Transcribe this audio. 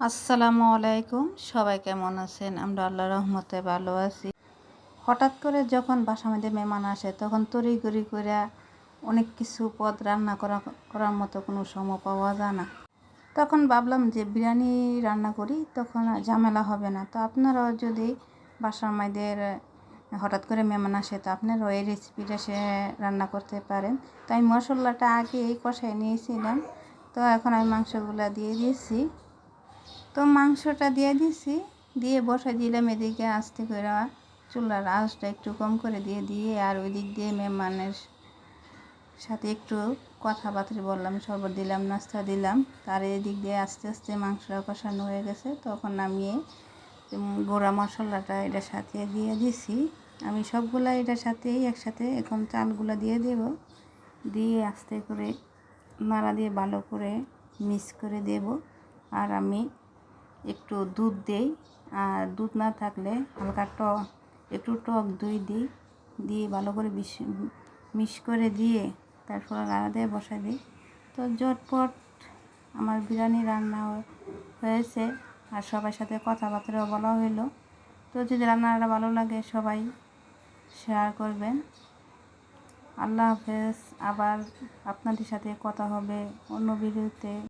আসসালামু আলাইকুম। সবাই কেমন আছেন? আমরা আল্লাহ রহমতে ভালো আছি। হঠাৎ করে যখন বাসা মধ্যে মেহমান আসে, তখন তড়িঘড়ি করে অনেক কিছু পদ রান্না করা, করার মতো কোনো সময় পাওয়া যায় না। তখন ভাবলাম যে বিরিয়ানি রান্না করি, তখন ঝামেলা হবে না। তো আপনারাও যদি বাসার মায়েদের হঠাৎ করে মেহমান আসে, তো আপনারাও এই রেসিপিটা সে রান্না করতে পারেন। তো আমি মশলাটা আগে এই কষাই নিয়েছিলাম। তো এখন আমি মাংসগুলো দিয়ে দিয়েছি। তো মাংসটা দিয়ে দিছি। দিয়ে বসাই দিলাম এদিকে আস্তে করে। চুলার আঁচটা একটু কম করে দিয়ে দিয়ে আর ওই দিক দিয়ে মেহমানের সাথে একটু কথাবার্তা বললাম, শরবত দিলাম, নাস্তা দিলাম। তার এদিক দিয়ে আস্তে আস্তে মাংসটা কষানো হয়ে গেছে। তখন নামিয়ে গোড়া মশলাটা এটার সাথে দিয়ে দিছি। আমি সবগুলা এটার সাথেই একসাথে এখন চালগুলা দিয়ে দেব। দিয়ে আস্তে করে নাড়া দিয়ে ভালো করে মিক্স করে দেব। আর আমি একটু দুধ দেই। আর দুধ না থাকলে হালকা টক, একটু টক দই দিই। দিয়ে ভালো করে মিক্স করে দিয়ে তারপর নাড়া দিয়ে বসাই দিই। তো জটপট আমার বিরিয়ানি রান্না হয়েছে। আর সবার সাথে কথাবার্তাও বলা হইল। তো যদি রান্নাটা ভালো লাগে সবাই শেয়ার করবেন। আল্লাহ হাফেজ। আবার আপনাদের সাথে কথা হবে অন্য ভিডিওতে।